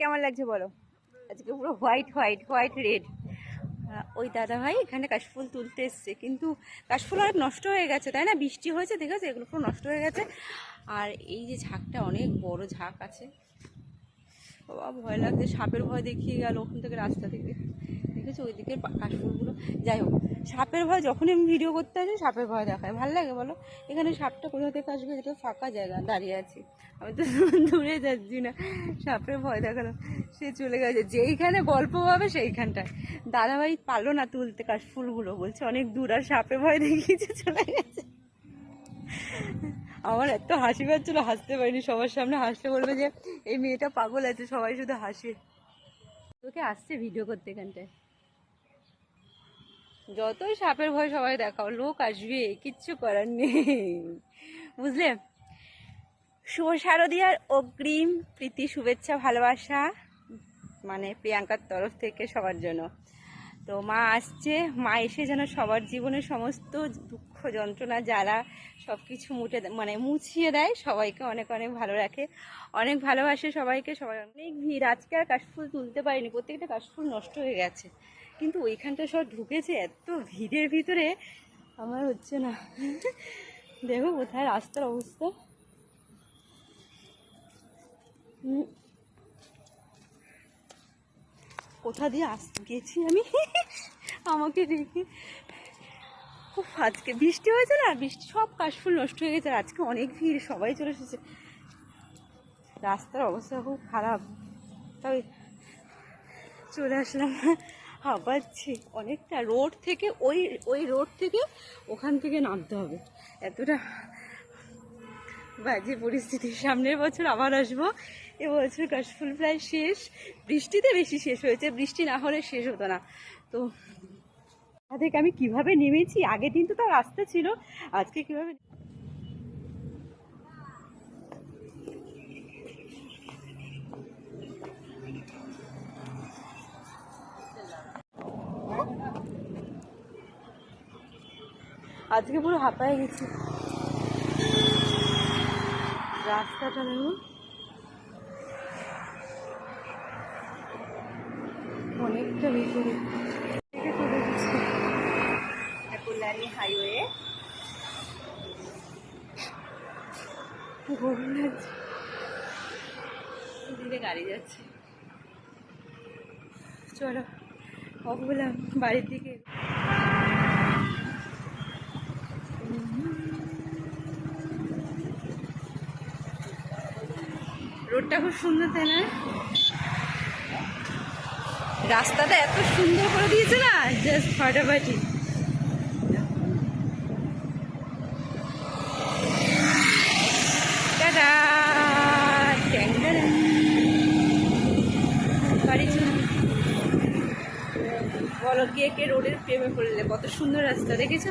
কেমন লাগছে বলো? আজকে পুরো হোয়াইট হোয়াইট হোয়াইট রেড ওই দাদা ভাই এখানে কাশফুল তুলতে এসছে। কিন্তু কাশফুল অনেক নষ্ট হয়ে গেছে, তাই না? বৃষ্টি হয়েছে, ঠিক আছে? এগুলো পুরো নষ্ট হয়ে গেছে। আর এই যে ঝাঁকটা, অনেক বড় ঝাঁক আছে। বাবা, ভয় লাগছে, সাপের ভয় দেখিয়ে গেল, ওখান থেকে রাস্তা থেকে। দেখেছ? ওইদিকে পা- কাশফুলগুলো। যাই হোক, সাপের ভয়, যখনই আমি ভিডিও করতে আসি, সাপের ভয় দেখায়। ভালো লাগে বলো? এখানে সাপটা কোথা থেকে আসবে? এটা ফাঁকা জায়গা, দাঁড়িয়ে আছি। আমি তো দূরে যাচ্ছি না। সাপের ভয় দেখাল সে চলে গেছে। যেইখানে গল্প হবে, সেইখানটায়। দাদাভাই পারল না তুলতে কাশফুলগুলো, বলছে, অনেক দূর, আর সাপে ভয় দেখিয়েছে, চলে গেছে। আমার এত হাসি পাচ্ছিল, হাসতে পারিনি। সবার সামনে হাসতে বলবে যে, এই মেয়েটা পাগল আছে। সবাই শুধু হাসে। তোকে আসছে ভিডিও করতে এখানটায়। যতই সাপের ভয় সবাই দেখাও, লোক আসবে, কিচ্ছু করার নেই। বুঝলে? শুভ শারদিয়ার অগ্রিম প্রীতি, শুভেচ্ছা, ভালোবাসা মানে প্রিয়াঙ্কার তরফ থেকে সবার জন্য। তো মা আসছে। মা এসে যেন সবার জীবনের সমস্ত দুঃখ যন্ত্রণা জ্বালা সব কিছু মুটে মানে মুছিয়ে দেয়, সবাইকে অনেক অনেক ভালো রাখে। অনেক ভালোবাসে সবাইকে। সবাই অনেক ভিড়। আজকে আর কাশফুল তুলতে পারিনি। প্রত্যেকটা কাশফুল নষ্ট হয়ে গেছে। কিন্তু ওইখানটা সব ঢুকেছে। এত ভিড়ের ভিতরে আমার হচ্ছে না। দেখো কোথায় রাস্তার অবস্থা। হুম। কোথা দিয়ে আস, গেছি আমি? আমাকে দেখি। খুব আজকে বৃষ্টি হয়েছে না? বৃষ্টি, সব কাশফুল নষ্ট হয়ে গেছে আজকে অনেক ভিড়, সবাই চলে এসেছে। রাস্তার অবস্থা খুব খারাপ। তবে চলে আসলাম। হাঁপাচ্ছি অনেকটা রোড থেকে ওই ওই রোড থেকে ওখান থেকে নামতে হবে। এতটা বাজে পরিস্থিতি সামনের বছর আবার আসব। এবছর কাশফুল প্রায় শেষ। বৃষ্টিতে বেশি শেষ হয়েছে। বৃষ্টি না হলে শেষ হতো না। তো থেকে আমি কীভাবে নেমেছি? আগের দিন তো তার রাস্তা ছিল। আজকে কীভাবে আজকে পুরো হাঁপায় গেছি। রাস্তাটা দেখো অনেকটা ভিতরে। থেকে চলে গেছি কল্যাণী হাইওয়ে গরম লাগছে দিকে গাড়ি যাচ্ছে। চলো বললাম বাড়ির দিকে। রোডটা খুব সুন্দর, তাই না? রাস্তাটা এত সুন্দর করে দিয়েছে না জাস্ট ফাটাফাটি। বলো, কে কে রোডের প্রেমে পড়লে? কত সুন্দর রাস্তা, দেখেছ?